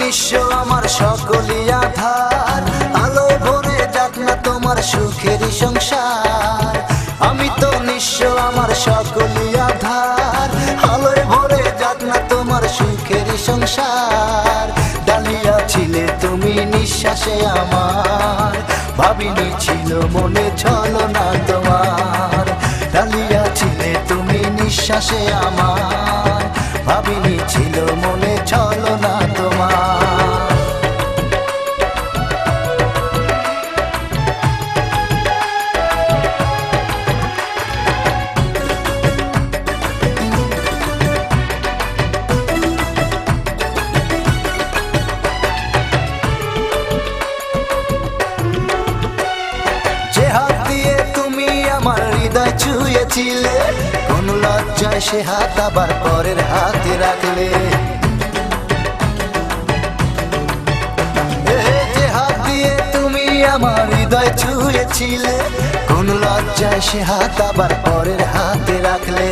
নিঃস্ব আমার সকলই আধার। আলোয় ভরে যাক না তোমার সুখেরই সংসার। আমি তো নিঃস্ব আমার সকলই আধার। আলোয় ভরে যাক না তোমার সুখেরই সংসার। ডালিয়া ছিলে তুমি নিঃশ্বাসে আমার। ভাবিনি ছিল মনে ছলো না তোমার। ডালিয়া ছিলে তুমি নিঃশ্বাসে আমার। ভাবিনি ছিল হৃদয় ছুঁয়েছিলে, কোন লজ্জায় সে হাত আবার পরের হাতে রাখলে। আমার হৃদয় ছুঁয়েছিলে, কোন লজ্জায় সে হাত আবার পরের হাতে রাখলে।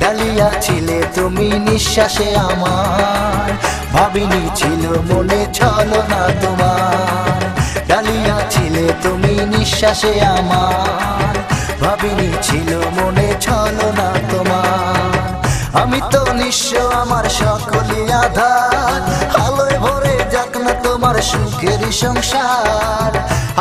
ডালিয়া ছিলে তুমি নিঃশ্বাসে আমার, ভাবিনি ছিল মনে ছলো না তোমার। ডালিয়া ছিলে তুমি নিঃশ্বাসে আমার ভাবিনি ছিল মনে ছলো না তোমার। আমি তো নিঃস্ব আমার সকলই আধার। আলোয় ভরে যাক না তোমার সুখের সংসার।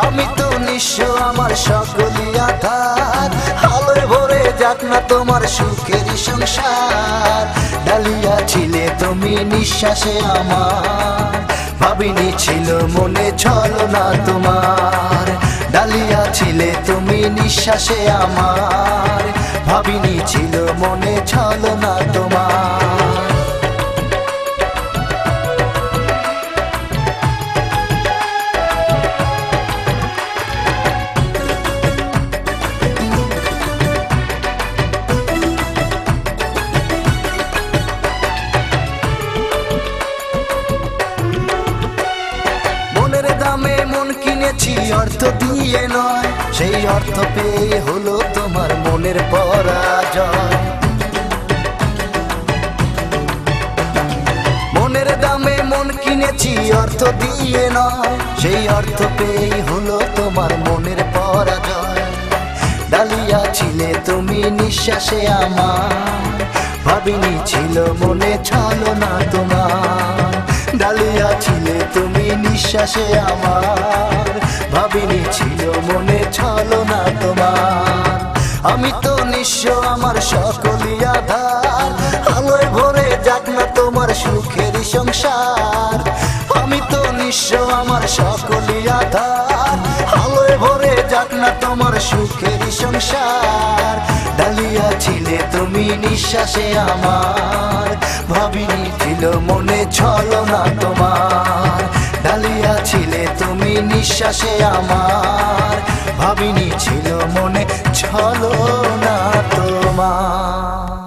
আমি তো নিঃস্ব আমার সকলই আধার। আলোয় ভরে যাক না তোমার সুখের সংসার। ডালিয়া ছিলে তুমি নিঃশ্বাসে আমার। ভাবিনি ছিল মনে ছলো না তোমার। নিঃশ্বাসে আমার। ভাবিনি ছিল মনে ছাল না তোমার। কিনেছি অর্থ দিয়ে নয়, সেই অর্থ পেয়ে হলো তোমার মনের পরাজয়। মনের দামে মন কিনেছি, অর্থ দিয়ে নয়, সেই অর্থ পেয়ে হলো তোমার মনের পরাজয়। ডালিয়া ছিলে তুমি নিঃশ্বাসে আমার, ভাবিনি ছিল মনে ছলো না তোমার। তুমি নিঃশ্বাসে আমার। ভাবিনি ছিল মনে ছলো না তোমার। আমি তো নিঃস্ব আমার সকলই আধার। আলোয় ভরে যাক না তোমার সুখের সংসার। আমি তো নিঃস্ব আমার সকলই আধার। আলোয় ভরে যাক না তোমার সুখের সংসার। ডালিয়া ছিলে তুমি নিঃশ্বাসে আমার। ভাবিনি ছিল মনে ছলো না নিঃশ্বাসে আমার ভাবিনি ছিল মনে ছলো না তোমার।